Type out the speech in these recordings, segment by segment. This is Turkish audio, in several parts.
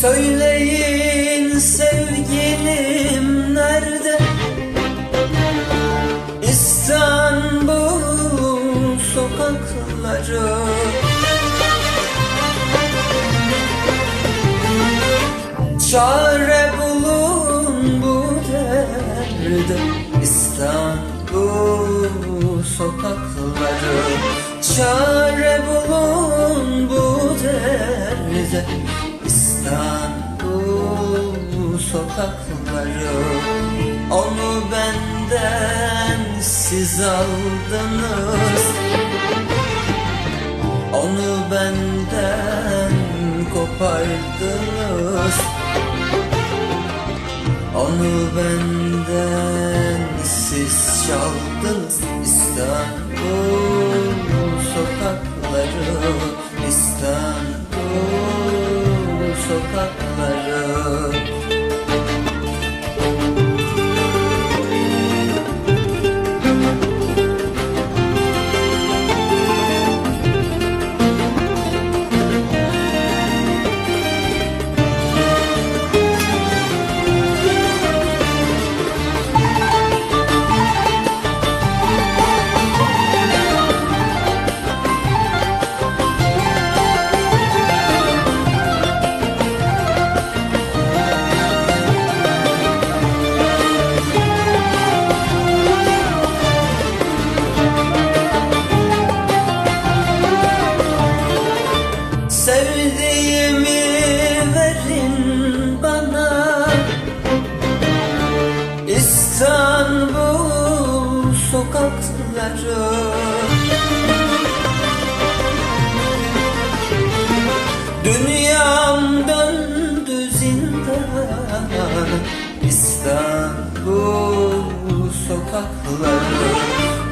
Söyleyin sevgilim nerede? İstanbul sokakları. Çare bulun bu derde. İstanbul sokakları. Çare bulun bu derde. Sokakları Onu benden siz aldınız. Onu benden kopardınız. Onu benden siz çaldınız İstanbul sokakları Dünyam döndü zindan İstanbul sokakları.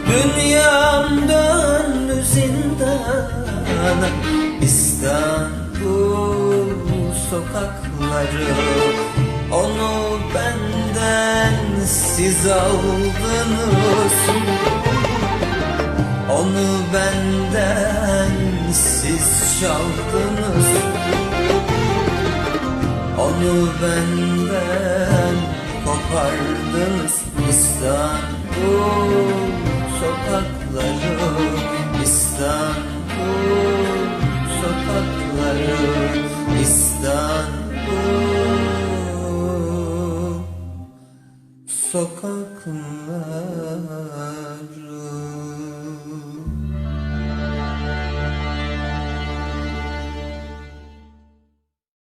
Dünyam döndü zindan İstanbul sokakları. Onu benden siz aldınız Onu benden siz çaldınız Onu benden kopardınız İstanbul sokakları sokakları